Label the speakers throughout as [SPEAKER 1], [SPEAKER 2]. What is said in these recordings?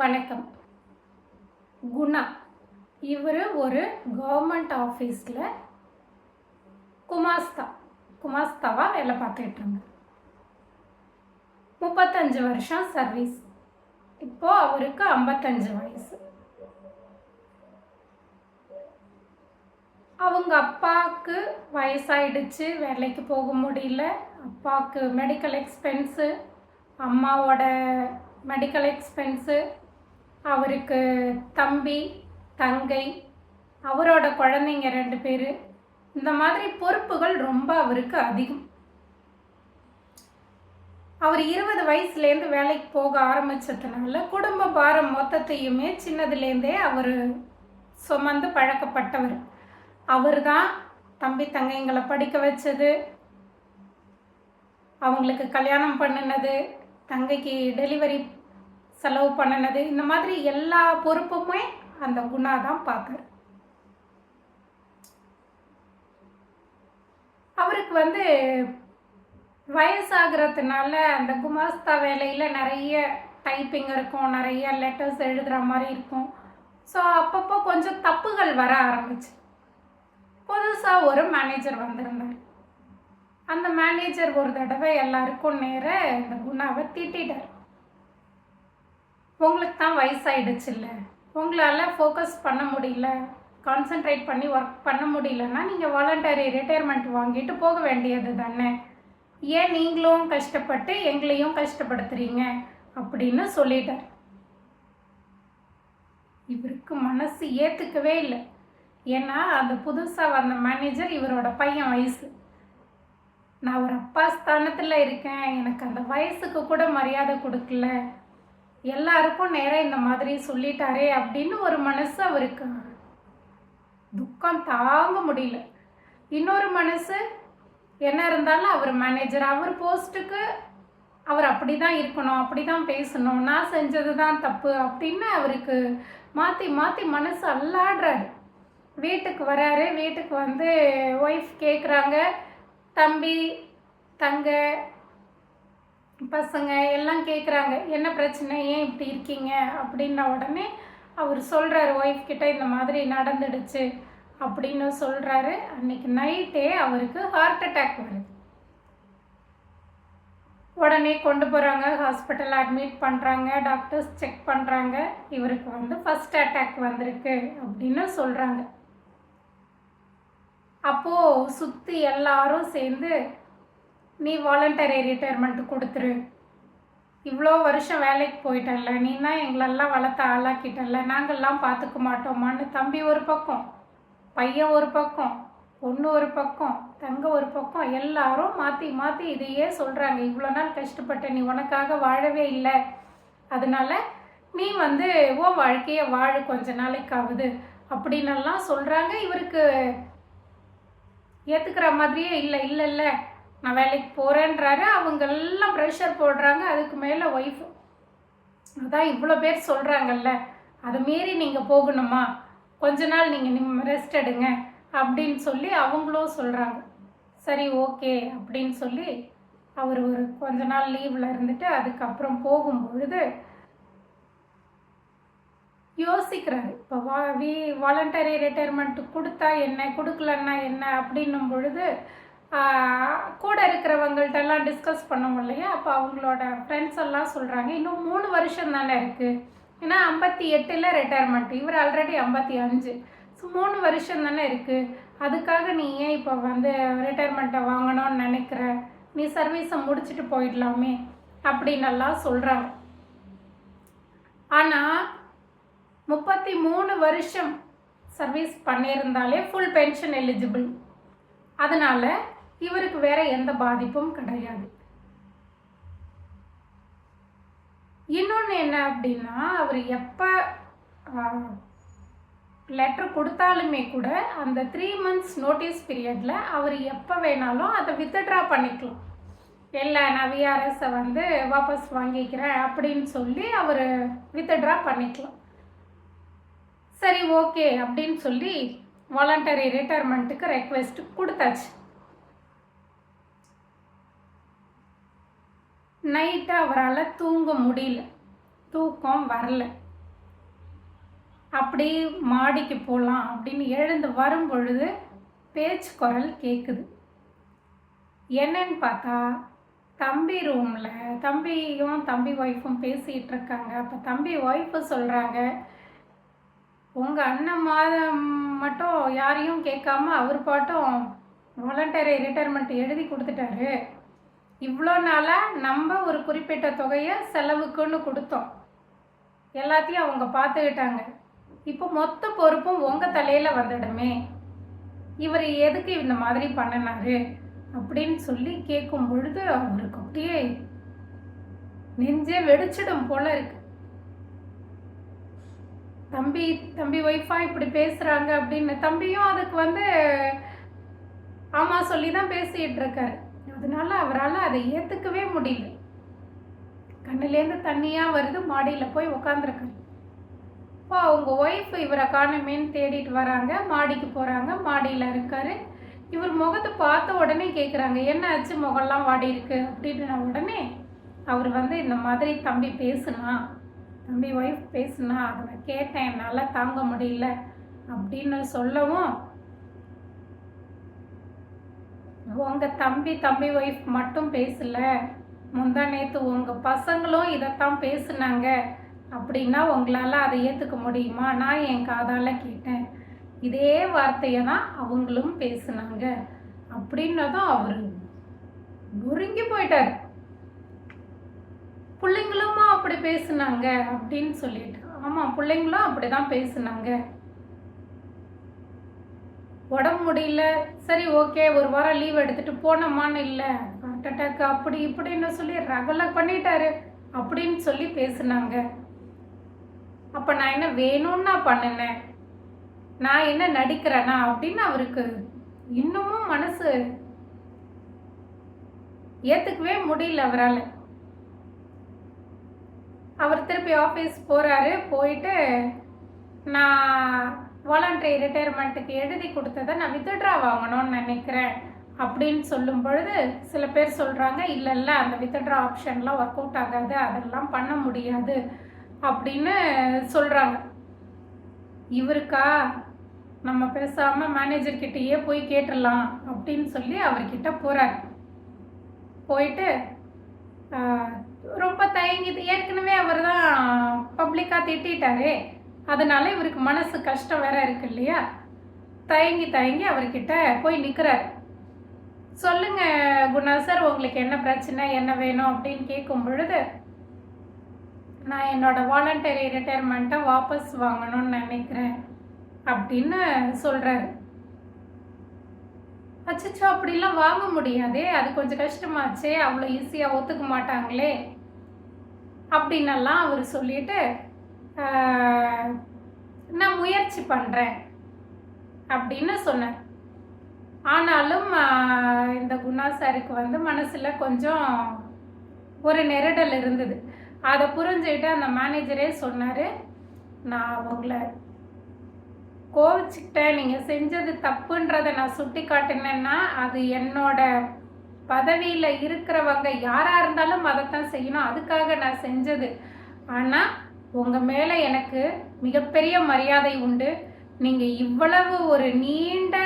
[SPEAKER 1] வணக்கம். குணா இவர் ஒரு கவர்மெண்ட் ஆஃபீஸில் குமாஸ்தா குமாஸ்தாவாக வேலை பார்த்துட்ருங்க முப்பத்தஞ்சு வருஷம் சர்வீஸ் இப்போ அவருக்கு ஐம்பத்தஞ்சு வயசு. அவங்க அப்பாவுக்கு வயசாயிடுச்சு வேலைக்கு போக முடியல. அப்பாவுக்கு மெடிக்கல் எக்ஸ்பென்ஸு அம்மாவோட மெடிக்கல் எக்ஸ்பென்ஸு அவருக்கு தம்பி தங்கை அவரோட குழந்தைங்க ரெண்டு பேர். இந்த மாதிரி பொறுப்புகள் ரொம்ப அவருக்கு அதிகம். அவர் இருபது வயசுலேருந்து வேலைக்கு போக ஆரம்பிச்சதுனால குடும்ப பாரம் மொத்தத்தையுமே சின்னதுலேருந்தே அவர் சுமந்து பழக்கப்பட்டவர். அவர் தான் தம்பி தங்கைங்களை படிக்க வச்சது. அவங்களுக்கு கல்யாணம் பண்ணினது. தங்கைக்கு டெலிவரி செலவு பண்ணினது. இந்த மாதிரி எல்லா பொறுப்புமே அந்த குணா தான் பார்த்தாரு அவருக்கு வந்து வயசாகிறதுனால அந்த குமாஸ்தா வேலையில் நிறைய டைப்பிங் இருக்கும் நிறைய லெட்டர்ஸ் எழுதுகிற மாதிரி இருக்கும். ஸோ அப்பப்போ கொஞ்சம் தப்புகள் வர ஆரம்பிச்சு. புதுசாக ஒரு மேனேஜர் வந்திருந்தார். அந்த மேனேஜர் ஒரு தடவை எல்லாருக்கும் நேர இந்த குணாவை திட்டார் உங்களுக்கு தான் வயசாயிடுச்சுல்ல. உங்களால் ஃபோக்கஸ் பண்ண முடியல. கான்சென்ட்ரேட் பண்ணி ஒர்க் பண்ண முடியலன்னா நீங்கள் வாலண்டரி ரிட்டையர்மெண்ட் வாங்கிட்டு போக வேண்டியது தானே. ஏன் நீங்களும் கஷ்டப்பட்டு எங்களையும் கஷ்டப்படுத்துறீங்க? அப்படின்னு சொல்லிட்டார். இவருக்கு மனசு ஏற்றுக்கவே இல்லை. ஏன்னா அந்த புதுசாக வந்த மேனேஜர் இவரோட பையன் வயசு. நான் ஒரு அப்பா ஸ்தானத்தில் இருக்கேன். எனக்கு அந்த வயசுக்கு கூட மரியாதை கொடுக்கல. எல்லாருக்கும் நேராக இந்த மாதிரி சொல்லிட்டாரே அப்படின்னு ஒரு மனசு அவருக்கு துக்கம் தாங்க முடியல. இன்னொரு மனசு என்ன இருந்தாலும் அவர் மேனேஜர் அவர் போஸ்ட்டுக்கு அவர் அப்படி தான் இருக்கணும் அப்படி தான் பேசணும் நான் செஞ்சது தான் தப்பு அப்படின்னு அவருக்கு மாற்றி மாற்றி மனசு அல்லாடுறாரு. வீட்டுக்கு வராரு வீட்டுக்கு வந்து ஒய்ஃப் கேட்குறாங்க தம்பி தங்க பசங்க எல்லாம் கேட்குறாங்க என்ன பிரச்சனை? ஏன் இப்படி இருக்கீங்க? அப்படின்ன உடனே அவர் சொல்கிறாரு ஒய்ஃப் கிட்ட இந்த மாதிரி நடந்துடுச்சு அப்படின்னு சொல்கிறாரு அன்னைக்கு நைட்டே அவருக்கு ஹார்ட் அட்டாக் வருது. உடனே கொண்டு போகிறாங்க ஹாஸ்பிட்டல் அட்மிட் பண்ணுறாங்க டாக்டர்ஸ் செக் பண்ணுறாங்க இவருக்கு வந்து ஃபஸ்ட் அட்டாக் வந்திருக்கு அப்படின்னு சொல்கிறாங்க அப்போது சுற்றி எல்லாரும் சேர்ந்து நீ வாலண்டரி ரிட்டையர்மெண்ட் கொடுத்துரு. இவ்வளோ வருஷம் வேலைக்கு போயிட்டல நீ தான் எங்களெல்லாம் வளர்த்த ஆளாக்கிட்டல நாங்கள்லாம் பார்த்துக்க மாட்டோமான்னு தம்பி ஒரு பக்கம் பையன் ஒரு பக்கம் பொண்ணு ஒரு பக்கம் தங்க ஒரு பக்கம் எல்லாரும் மாற்றி மாற்றி இதையே சொல்கிறாங்க இவ்வளோ நாள் கஷ்டப்பட்ட நீ உனக்காக வாழவே இல்லை. அதனால நீ வந்து ஓ வாழ்க்கையை வாழ கொஞ்ச நாளைக்காவது அப்படின்னெல்லாம் சொல்கிறாங்க இவருக்கு ஏற்றுக்கிற மாதிரியே இல்லை இல்லை இல்லை. நான் வேலைக்கு போகிறேன்றாரு அவங்க எல்லாம் ப்ரெஷர் போடுறாங்க. அதுக்கு மேலே ஒய்ஃபு அதான் இவ்வளோ பேர் சொல்கிறாங்கல்ல அதை மீறி நீங்கள் போகணுமா? கொஞ்ச நாள் நீங்கள் நிம் ரெஸ்ட் எடுங்க அப்படின்னு சொல்லி அவங்களும் சொல்கிறாங்க சரி ஓகே அப்படின்னு சொல்லி அவர் ஒரு கொஞ்ச நாள் லீவில் இருந்துட்டு அதுக்கப்புறம் போகும்பொழுது யோசிக்கிறாரு. இப்போ வா வி வாலண்டரி ரிட்டையர்மெண்ட் கொடுத்தா என்ன கொடுக்கலன்னா என்ன அப்படின்னும் பொழுது கூட இருக்கிறவங்கள்ட்டெல்லாம் டிஸ்கஸ் பண்ணோம் இல்லையா? அப்போ அவங்களோட ஃப்ரெண்ட்ஸ் எல்லாம் சொல்கிறாங்க இன்னும் மூணு வருஷம் தானே இருக்குது ஏன்னா ஐம்பத்தி எட்டில் ரிட்டையர்மெண்ட் இவர் ஆல்ரெடி ஐம்பத்தி அஞ்சு. ஸோ மூணு வருஷம் தானே இருக்குது அதுக்காக நீ ஏன் இப்போ வந்து ரிட்டையர்மெண்ட்டை வாங்கணும்னு நினைக்கிற? நீ சர்வீஸை முடிச்சுட்டு போயிடலாமே அப்படின்னெல்லாம் சொல்கிறாங்க ஆனால் முப்பத்தி மூணு வருஷம் சர்வீஸ் பண்ணியிருந்தாலே ஃபுல் பென்ஷன் எலிஜிபிள் அதனால் இவருக்கு வேற எந்த பாதிப்பும் கிடையாது. இன்னொன்று என்ன அப்படின்னா அவர் எப்போ லெட்டர் கொடுத்தாலுமே கூட அந்த த்ரீ மந்த்ஸ் நோட்டீஸ் பீரியடில் அவர் எப்போ வேணாலும் அதை வித்ட்ரா பண்ணிக்கலாம். இல்லை நான் விஆர்எஸை வந்து வாபஸ் வாங்கிக்கிறேன் அப்படின்னு சொல்லி அவர் வித்ட்ரா பண்ணிக்கலாம். சரி ஓகே அப்படின்னு சொல்லி வாலண்டரி ரிட்டையர்மெண்ட்டுக்கு ரெக்வெஸ்ட் கொடுத்தாச்சு. நைட்டு அவரால் தூங்க முடியல. தூக்கம் வரல. அப்படி மாடிக்கு போகலாம் அப்படின்னு எழுந்து வரும் பொழுது பேச்சு குரல் கேட்குது என்னன்னு பார்த்தா தம்பி ரூமில் தம்பியும் தம்பி ஒய்ஃபும் பேசிகிட்டு இருக்காங்க. அப்போ தம்பி ஒய்ஃபு சொல்கிறாங்க உங்கள் அண்ணன் மாதம் மட்டும் யாரையும் கேட்காம அவர் பாட்டும் வாலண்டரி ரிட்டையர்மெண்ட் எழுதி கொடுத்துட்டாரு. இவ்வளோ நாளாக நம்ம ஒரு குறிப்பிட்ட தொகையை செலவுக்குன்னு கொடுத்தோம். எல்லாத்தையும் அவங்க பார்த்துக்கிட்டாங்க. இப்போ மொத்த பொறுப்பும் உங்கள் தலையில் வந்துடுமே. இவர் எதுக்கு இந்த மாதிரி பண்ணினாரு? அப்படின்னு சொல்லி கேட்கும் பொழுது அவருக்கு அப்படியே நெஞ்சே வெடிச்சிடும் போல இருக்கு. தம்பி தம்பி ஒய்ஃபா இப்படி பேசுகிறாங்க அப்படின்னு தம்பியும் அதுக்கு வந்து ஆமாம் சொல்லி தான் பேசிகிட்டு இருக்காரு. அதனால அவரால் அதை ஏற்றுக்கவே முடியல. கண்ணுலேருந்து தண்ணியாக வருது மாடியில் போய் உக்காந்துருக்காரு. இப்போ அவங்க ஒய்ஃப் இவரை காணுமேன்னு தேடிட்டு வராங்க மாடிக்கு போகிறாங்க மாடியில் இருக்காரு. இவர் முகத்தை பார்த்த உடனே கேட்குறாங்க என்ன ஆச்சு? முகம்லாம் வாடி இருக்கு. அப்படின்னு உடனே அவர் வந்து இந்த மாதிரி தம்பி பேசுனா தம்பி ஒய்ஃப் பேசுனா அதை நான் கேட்டேன் என்னால் தாங்க முடியல. அப்படின்னு சொல்லவும் உங்கள் தம்பி தம்பி ஒய்ஃப் மட்டும் பேசல. முந்தா நேற்று உங்கள் பசங்களும் இதைத்தான் பேசுனாங்க. அப்படின்னா உங்களால் அதை ஏற்றுக்க முடியுமா? நான் என் காதால் கேட்டேன். இதே வார்த்தையை தான் அவங்களும் பேசுனாங்க. அப்படின்னதும் அவர் நொறுங்கி போயிட்டார். பிள்ளைங்களுமா அப்படி பேசுனாங்க அப்படின்னு சொல்லிட்டு. ஆமாம் பிள்ளைங்களும் அப்படி தான் பேசுனாங்க. உடம்பு முடியல. சரி ஓகே ஒரு வாரம் லீவ் எடுத்துட்டு போனோமான்னு இல்லை. ஹார்ட் அட்டாக் அப்படி இப்படின்னு சொல்லி ரகலை பண்ணிட்டாரு. அப்படின்னு சொல்லி பேசுனாங்க. அப்போ நான் என்ன வேணும்னா பண்ணினேன். நான் என்ன நடிக்கிறேனா அப்படின்னு அவருக்கு இன்னமும் மனசு ஏற்றுக்கவே முடியல அவரால். அவர் திருப்பி ஆஃபீஸ் போகிறாரு போயிட்டு நான் வாலண்டரி ரிட்டையர்மெண்ட்டுக்கு எழுதி கொடுத்ததை நான் வித்ட்ரா வாங்கணும்னு நினைக்கிறேன். அப்படின்னு சொல்லும் பொழுது சில பேர் சொல்கிறாங்க இல்லை இல்லை அந்த வித்ட்ரா ஆப்ஷன்லாம் ஒர்க் அவுட் ஆகாது அதெல்லாம் பண்ண முடியாது. அப்படின்னு சொல்கிறாங்க இவருக்கா? நம்ம பேசாமல் மேனேஜர்கிட்டயே போய் கேட்டுடலாம் அப்படின்னு சொல்லி அவர்கிட்ட போகிறார் போயிட்டு ரொம்ப தயங்கி ஏற்கனவே அவர் தான் பப்ளிக்காக திட்டாரே அதனால இவருக்கு மனசு கஷ்டம் வேற இருக்கு இல்லையா? தயங்கி தயங்கி அவர்கிட்ட போய் நிற்கிறார் சொல்லுங்க குணா சார் உங்களுக்கு என்ன பிரச்சனை என்ன வேணும் அப்படின்னு கேட்கும் பொழுது நான் என்னோட வாலண்டரி ரிட்டையர்மெண்ட்டை வாபஸ் வாங்கணும்னு நினைக்கிறேன் அப்படின்னு சொல்கிறாரு அச்சச்சோ அப்படிலாம் வாங்க முடியாதே அது கொஞ்சம் கஷ்டமாச்சே அவ்வளோ ஈஸியாக ஒத்துக்க மாட்டாங்களே அப்படின்னெல்லாம் அவர் சொல்லிட்டு நான் முயற்சி பண்ணுறேன் அப்படின்னு சொன்னார் ஆனாலும் இந்த குணா சாருக்கு வந்து மனசில் கொஞ்சம் ஒரு நெருடல் இருந்தது. அதை புரிஞ்சுக்கிட்டு அந்த மேனேஜரே சொன்னார் நான் உங்களை கோவிச்சுக்கிட்டேன். நீங்கள் செஞ்சது தப்புன்றதை நான் சுட்டி காட்டினேன்னா அது என்னோட பதவியில் இருக்கிறவங்க யாராக இருந்தாலும் அதைத்தான் செய்யணும். அதுக்காக நான் செஞ்சது. ஆனால் உங்கள் மேலே எனக்கு மிகப்பெரிய மரியாதை உண்டு. நீங்கள் இவ்வளவு ஒரு நீண்ட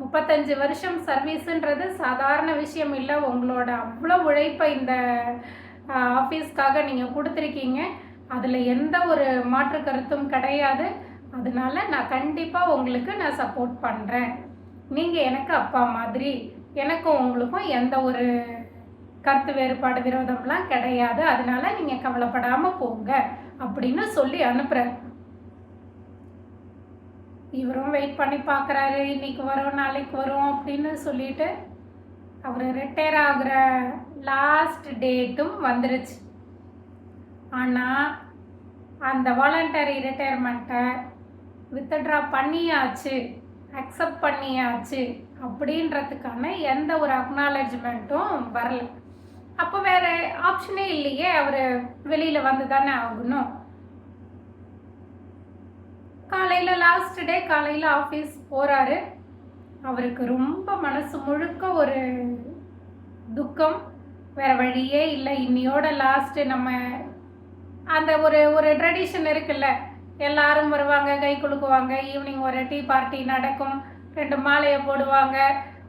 [SPEAKER 1] முப்பத்தஞ்சு வருஷம் சர்வீஸுன்றது சாதாரண விஷயம் இல்லை. உங்களோட அவ்வளோ உழைப்பை இந்த ஆஃபீஸ்க்காக நீங்கள் கொடுத்துருக்கீங்க. அதில் எந்த ஒரு மாற்று கருத்தும் கிடையாது. அதனால நான் கண்டிப்பாக உங்களுக்கு நான் சப்போர்ட் பண்ணுறேன் நீங்கள் எனக்கு அப்பா மாதிரி. எனக்கும் உங்களுக்கும் எந்த ஒரு கருத்து வேறுபாடு விரோதம்லாம் கிடையாது. அதனால நீங்கள் கவலைப்படாமல் போங்க. அப்படின்னு சொல்லி அனுப்புகிறேன் இவரும் வெயிட் பண்ணி பார்க்குறாரு. இன்னைக்கு வரும் நாளைக்கு வரும் அப்படின்னு சொல்லிட்டு அவர் ரிட்டையர் ஆகிற லாஸ்ட் டேட்டும் வந்துருச்சு. ஆனால் அந்த வாலண்டரி ரிட்டையர்மெண்ட்டை வித்ட்ரா பண்ணியாச்சு அக்செப்ட் பண்ணியாச்சு அப்படின்றதுக்கான எந்த ஒரு அக்னாலஜ்மெண்ட்டும் வரல. அப்போ வேற ஆப்ஷனே இல்லையே அவர் வெளியில் வந்து தானே ஆகணும். காலையில் லாஸ்ட் டே காலையில் ஆஃபீஸ் போகிறாரு அவருக்கு ரொம்ப மனசு முழுக்க ஒரு துக்கம். வேற வழியே இல்லை. இன்னையோட லாஸ்ட்டு நம்ம அந்த ஒரு ஒரு ட்ரெடிஷன் இருக்குல்ல. எல்லாரும் வருவாங்க கை குலுக்குவாங்க ஈவினிங் ஒரு டீ பார்ட்டி நடக்கும். ரெண்டு மாலையை போடுவாங்க.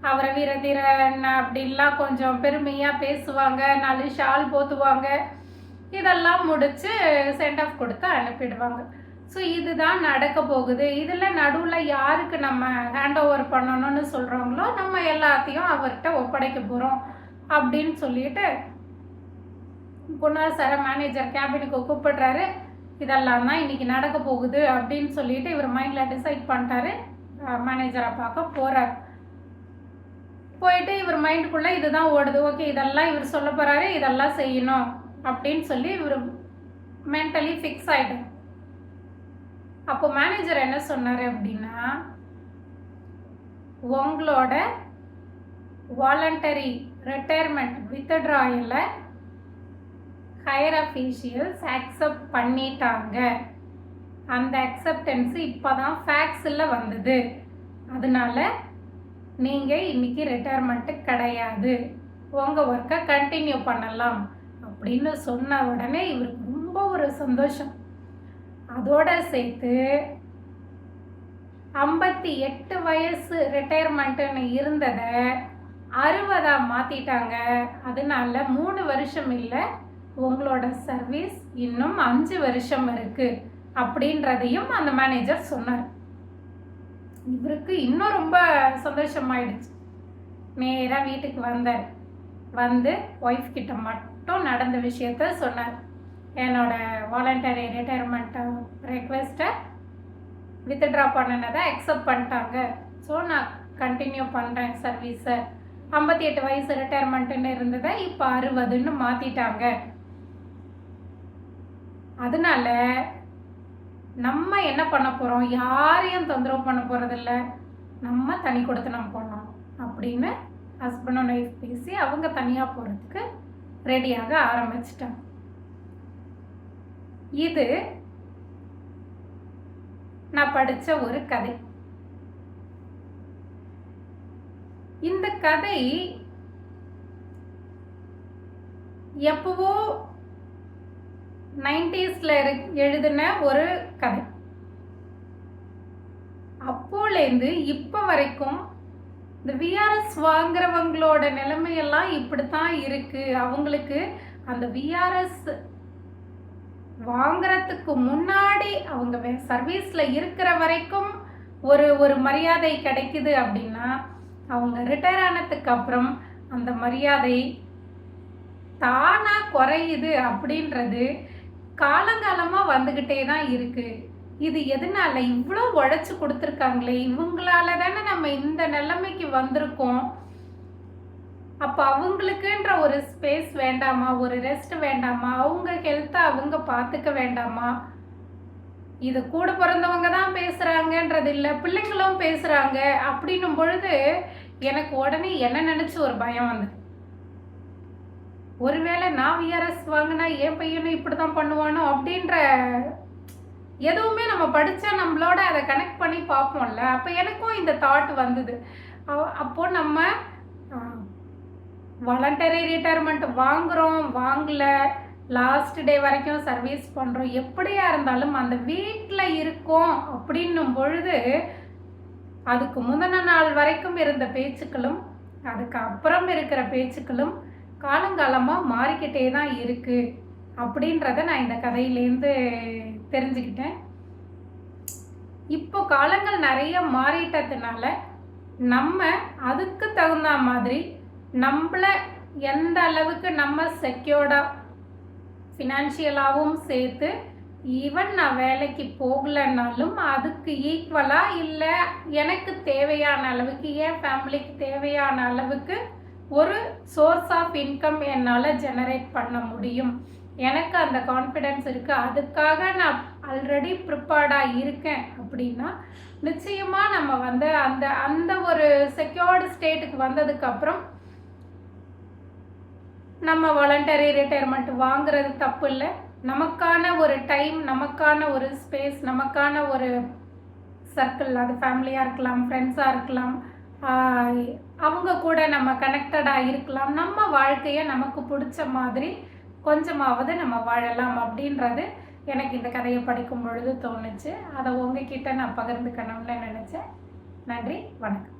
[SPEAKER 1] அவரை வீரதீரன் அப்படின்லாம் கொஞ்சம் பெருமையாக பேசுவாங்க நாலு ஷால் போத்துவாங்க. இதெல்லாம் முடித்து சென்ட் ஆஃப் கொடுத்து அனுப்பிடுவாங்க. ஸோ இதுதான் நடக்க போகுது. இதில் நடுவில் யாருக்கு நம்ம ஹேண்ட் ஓவர் பண்ணணும்னு சொல்கிறாங்களோ நம்ம எல்லாத்தையும் அவர்கிட்ட ஒப்படைக்க போகிறோம் அப்படின்னு சொல்லிட்டு குணா சார மேனேஜர் கேபினுக்கு கூப்பிடுறாரு. இதெல்லாம் தான் இன்னைக்கு நடக்க போகுது அப்படின்னு சொல்லிட்டு இவர் மைண்டில் டிசைட் பண்ணிட்டாரு. மேனேஜரை பார்க்க போகிறார் போயிட்டு இவர் மைண்டுக்குள்ளே இதுதான் ஓடுது. ஓகே இதெல்லாம் இவர் சொல்ல போகிறாரு இதெல்லாம் செய்யணும் அப்படின்னு சொல்லி இவர் மென்டலி ஃபிக்ஸ் ஆகிடும் அப்போ மேனேஜர் என்ன சொன்னார் அப்படின்னா உங்களோட வாலண்டரி ரிட்டையர்மெண்ட் வித்ட்ராயில் ஹையர் அஃபீஷியல்ஸ் அக்செப்ட் பண்ணிட்டாங்க. அந்த அக்செப்டன்ஸு இப்போ தான் ஃபேக்ஸில் வந்தது. அதனால நீங்கள் இன்னைக்கு ரிட்டையர்மெண்ட்டு கிடையாது. உங்கள் ஒர்க்கை கண்டினியூ பண்ணலாம் அப்படின்னு சொன்ன உடனே இவருக்கு ரொம்ப ஒரு சந்தோஷம். அதோட சேர்த்து ஐம்பத்தி எட்டு வயசு ரிட்டையர்மெண்ட்டுன்னு இருந்ததை அறுபதாக மாற்றிட்டாங்க அதனால மூணு வருஷம் இல்லை உங்களோட சர்வீஸ் இன்னும் அஞ்சு வருஷம் இருக்குது அப்படின்றதையும் அந்த மேனேஜர் சொன்னார். இவருக்கு இன்னும் ரொம்ப சந்தோஷமாயிடுச்சு. நேராக வீட்டுக்கு வந்தார். வந்து ஒய்ஃப் கிட்ட மட்டும் நடந்த விஷயத்த சொன்னார். என்னோட வாலண்டரி ரிட்டையர்மெண்ட் ரெக்வெஸ்ட்டை வித்ட்ரா பண்ணினதை அக்செப்ட் பண்ணிட்டாங்க. ஸோ நான் கண்டினியூ பண்ணுறேன் சர்வீஸை ஐம்பத்தி எட்டு வயசு ரிட்டையர்மெண்ட்டுன்னு இருந்ததை இப்போ அறுபதுன்னு மாற்றிட்டாங்க அதனால நம்ம என்ன பண்ண போகிறோம் யாரையும் தொந்தரவு பண்ண போகிறதில்ல நம்ம தனி கொடுத்து நம்ம போகலாம் அப்படின்னு ஹஸ்பண்ட் அண்ட் ஒய்ஃப் பேசி அவங்க தனியாக போகிறதுக்கு ரெடியாக ஆரம்பிச்சிட்டாங்க. இது நான் படித்த ஒரு கதை. இந்த கதை எப்பவோ நைன்டிஸில் எழுதின ஒரு கதை. அப்போலேருந்து இப்போ வரைக்கும் இந்த விஆர்எஸ் வாங்குறவங்களோட நிலைமையெல்லாம் இப்படித்தான் இருக்கு. அவங்களுக்கு அந்த விஆர்எஸ் வாங்குறதுக்கு முன்னாடி அவங்க சர்வீஸில் இருக்கிற வரைக்கும் ஒரு ஒரு மரியாதை கிடைக்குது அப்படின்னா அவங்க ரிட்டையர் ஆனதுக்கு அப்புறம் அந்த மரியாதை தானாக குறையுது அப்படின்றது காலங்காலமாக வந்துக்கிட்டே தான் இருக்குது இது எதனால இவ்வளோ உழைச்சி கொடுத்துருக்காங்களே? இவங்களால தானே நம்ம இந்த நிலைமைக்கு வந்திருக்கோம். அப்போ அவங்களுக்குன்ற ஒரு ஸ்பேஸ் வேண்டாமா? ஒரு ரெஸ்ட் வேண்டாமா? அவங்க ஹெல்த்தை அவங்க பார்த்துக்க வேண்டாமா? இது கூட பிறந்தவங்க தான் பேசுகிறாங்கன்றது இல்லை பிள்ளைங்களும் பேசுகிறாங்க அப்படின்னும் பொழுது எனக்கு உடனே என்ன நினச்சி ஒரு பயம் வந்தது ஒருவேளை நான் விஆர்எஸ் வாங்கினா என் பையனும் இப்படி தான் பண்ணுவானோ அப்படின்ற எதுவுமே நம்ம படித்தா நம்மளோட அதை கனெக்ட் பண்ணி பார்ப்போம்ல. அப்போ எனக்கும் இந்த தாட் வந்தது. அப்போ நம்ம வாலண்டரி ரிட்டையர்மெண்ட் வாங்குகிறோம் வாங்கல லாஸ்ட் டே வரைக்கும் சர்வீஸ் பண்ணுறோம் எப்படியா இருந்தாலும் அந்த வீட்டில் இருக்கோம் அப்படின்னும் பொழுது அதுக்கு முந்தின நாள் வரைக்கும் இருந்த பேச்சுக்களும் அதுக்கு அப்புறம் இருக்கிற பேச்சுக்களும் காலங்காலமாக மாறிக்கிட்டே தான் இருக்குது அப்படின்றத நான் இந்த கதையிலேருந்து தெரிஞ்சுக்கிட்டேன். இப்போ காலங்கள் நிறைய மாறிட்டதுனால நம்ம அதுக்கு தகுந்த மாதிரி நம்மளை எந்த அளவுக்கு நம்ம செக்யூர்டாக ஃபினான்ஷியலாகவும் சேர்த்து ஈவன் நான் வேலைக்கு போகலைன்னாலும் அதுக்கு ஈக்குவலாக இல்லை எனக்கு தேவையான அளவுக்கு என் ஃபேமிலிக்கு தேவையான அளவுக்கு ஒரு சோர்ஸ் ஆஃப் இன்கம் என்னால் ஜெனரேட் பண்ண முடியும். எனக்கு அந்த கான்ஃபிடென்ஸ் இருக்குது அதுக்காக நான் ஆல்ரெடி ப்ரிப்பேர்டாக இருக்கேன் அப்படின்னா நிச்சயமாக நம்ம வந்து அந்த அந்த ஒரு செக்யூர்டு ஸ்டேட்டுக்கு வந்ததுக்கப்புறம் நம்ம வாலண்டரி ரிட்டையர்மெண்ட் வாங்குறது தப்பு இல்லை. நமக்கான ஒரு டைம் நமக்கான ஒரு ஸ்பேஸ் நமக்கான ஒரு சர்க்கிள் அது ஃபேமிலியாக இருக்கலாம் ஃப்ரெண்ட்ஸாக இருக்கலாம் அவங்க கூட நம்ம கனெக்டடாக இருக்கலாம். நம்ம வாழ்க்கையை நமக்கு பிடிச்ச மாதிரி கொஞ்சமாவது நம்ம வாழலாம் அப்படின்றது எனக்கு இந்த கதையை படிக்கும் பொழுது தோணுச்சு. அதை உங்ககிட்ட நான் பகிர்ந்துக்கணும்னு நினச்சேன். நன்றி வணக்கம்.